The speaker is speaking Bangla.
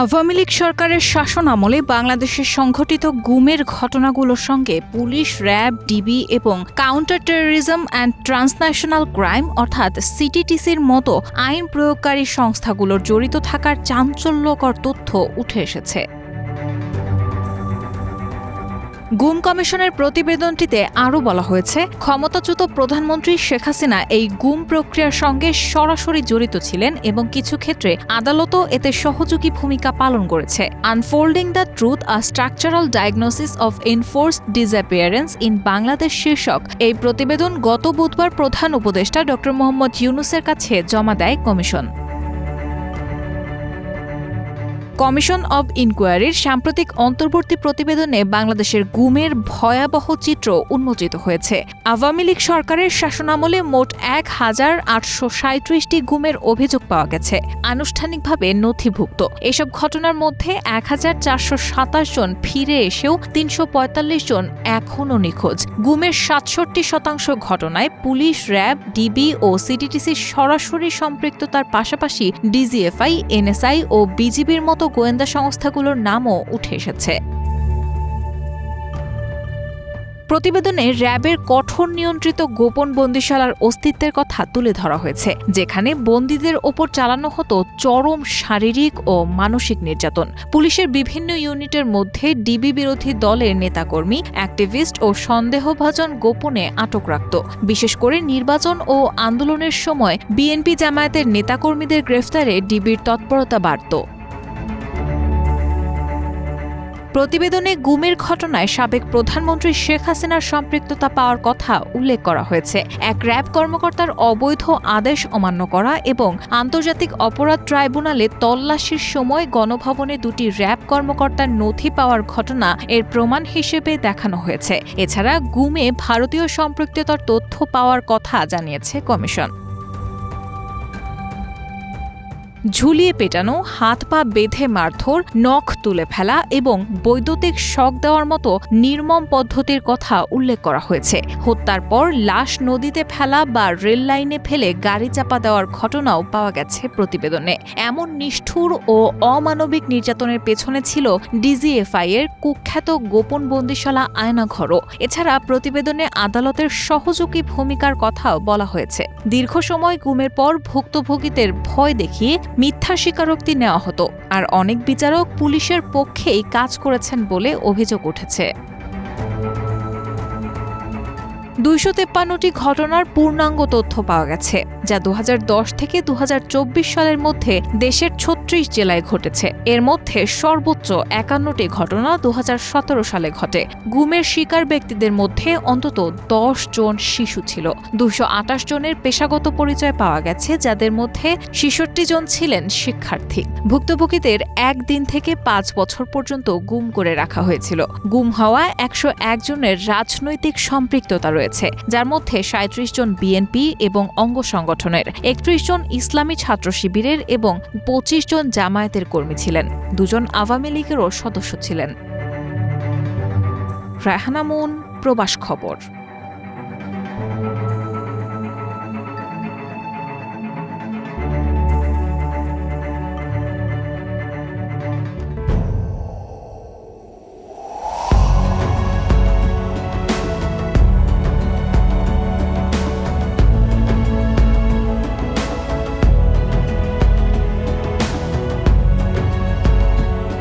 আওয়ামী লীগ সরকারের শাসন আমলে বাংলাদেশের সংঘটিত গুমের ঘটনাগুলোর সঙ্গে পুলিশ, র্যাব, ডিবি এবং counter terrorism and transnational crime অর্থাৎ সিটিটিসির মতো আইন প্রয়োগকারী সংস্থাগুলোর জড়িত থাকার চাঞ্চল্যকর তথ্য উঠে এসেছে। গুম কমিশনের প্রতিবেদনটিতে আরও বলা হয়েছে, ক্ষমতাচ্যুত প্রধানমন্ত্রী শেখ হাসিনা এই গুম প্রক্রিয়ার সঙ্গে সরাসরি জড়িত ছিলেন এবং কিছু ক্ষেত্রে আদালতও এতে সহযোগী ভূমিকা পালন করেছে। Unfolding the truth a structural diagnosis of enforced disappearance in Bangladesh শীর্ষক এই প্রতিবেদন গত বুধবার প্রধান উপদেষ্টা ড মোহাম্মদ ইউনুসের কাছে জমা দেয় কমিশন। কমিশন অব ইনকোয়ারির সাম্প্রতিক অন্তর্বর্তী প্রতিবেদনে বাংলাদেশের গুমের ভয়াবহ চিত্র উন্মোচিত হয়েছে। আওয়ামী লীগ সরকারের শাসনামলে মোট এক হাজার আটশো সাঁত্রিশটি গুমের অভিযোগ পাওয়া গেছে। আনুষ্ঠানিকভাবে নথিভুক্ত। এসব ঘটনার মধ্যে এক হাজার চারশো সাতাশ জন ফিরে এসেও তিনশো পঁয়তাল্লিশ জন এখনও নিখোঁজ। গুমের সাতষট্টি শতাংশ ঘটনায় পুলিশ, র্যাব, ডিবি ও সিটিটিসির সরাসরি সম্পৃক্ততার পাশাপাশি ডিজিএফআই, এনএসআই ও বিজিবির মতো গোয়েন্দা সংস্থাগুলোর নামও উঠে এসেছে। প্রতিবেদনে র্যাবের কঠোর নিয়ন্ত্রিত গোপন বন্দিশালার অস্তিত্বের কথা তুলে ধরা হয়েছে, যেখানে বন্দীদের ওপর চালানো হতো চরম শারীরিক ও মানসিক নির্যাতন। পুলিশের বিভিন্ন ইউনিটের মধ্যে ডিবি বিরোধী দলের নেতাকর্মী, অ্যাক্টিভিস্ট ও সন্দেহভাজন গোপনে আটক রাখত। বিশেষ করে নির্বাচন ও আন্দোলনের সময় বিএনপি জামায়াতের নেতাকর্মীদের গ্রেফতারে ডিবির তৎপরতা বাড়ত। প্রতিবেদনে গুমের ঘটনায় সাবেক প্রধানমন্ত্রী শেখ হাসিনার সম্পৃক্ততা পাওয়ার কথা উল্লেখ করা হয়েছে। এক র্যাব কর্মকর্তার অবৈধ আদেশ অমান্য করা এবং আন্তর্জাতিক অপরাধ ট্রাইব্যুনালে তল্লাশির সময় গণভবনে দুটি র্যাব কর্মকর্তার নথি পাওয়ার ঘটনা এর প্রমাণ হিসেবে দেখানো হয়েছে। এছাড়া গুমে ভারতীয় সম্পৃক্ততার তথ্য পাওয়ার কথা জানিয়েছে কমিশন। ঝুলিয়ে পেটানো, হাত পা বেঁধে মারধর, নখ তুলে ফেলা এবং বৈদ্যুতিক শক দেওয়ার মতো নির্মম পদ্ধতির কথা উল্লেখ করা হয়েছে। হত্যার পর লাশ নদীতে ফেলা বা রেল লাইনে ফেলে গাড়ি চাপা দেওয়ার ঘটনাও পাওয়া গেছে প্রতিবেদনে। এমন নিষ্ঠুর ও অমানবিক নির্যাতনের পেছনে ছিল ডিজিএফআই এর কুখ্যাত গোপন বন্দিশালা আয়নাঘরও। এছাড়া প্রতিবেদনে আদালতের সহযোগী ভূমিকার কথাও বলা হয়েছে। দীর্ঘ সময় গুমের পর ভুক্তভোগীদের ভয় দেখিয়ে মিথ্যা স্বীকারোক্তি নেওয়া হতো আর অনেক বিচারক পুলিশের পক্ষেই কাজ করেছেন বলে অভিযোগ উঠেছে। দুইশো তেপ্পান্নটি ঘটনার পূর্ণাঙ্গ তথ্য পাওয়া গেছে, যা দু হাজার দশ থেকে দু হাজার চব্বিশ সালের মধ্যে দেশের ছত্রিশ জেলায় ঘটেছে। এর মধ্যে সর্বোচ্চ একান্নটি ঘটনা দু হাজার সতেরো সালে ঘটে। গুমের শিকার ব্যক্তিদের মধ্যে অন্তত দশ জন শিশু ছিল। দুশো জনের পেশাগত পরিচয় পাওয়া গেছে, যাদের মধ্যে ছেষট্টি জন ছিলেন শিক্ষার্থী। ভুক্তভোগীদের একদিন থেকে পাঁচ বছর পর্যন্ত গুম করে রাখা হয়েছিল। গুম হওয়া একশো জনের রাজনৈতিক সম্পৃক্ততা রয়েছে যার মধ্যে সাঁত্রিশ জন বিএনপি এবং অঙ্গ সংগঠনের, একত্রিশ জন ইসলামী ছাত্র শিবিরের এবং পঁচিশ জন জামায়াতের কর্মী ছিলেন। দুজন আওয়ামী লীগেরও সদস্য ছিলেন। রাহানামুন প্রবাস খবর।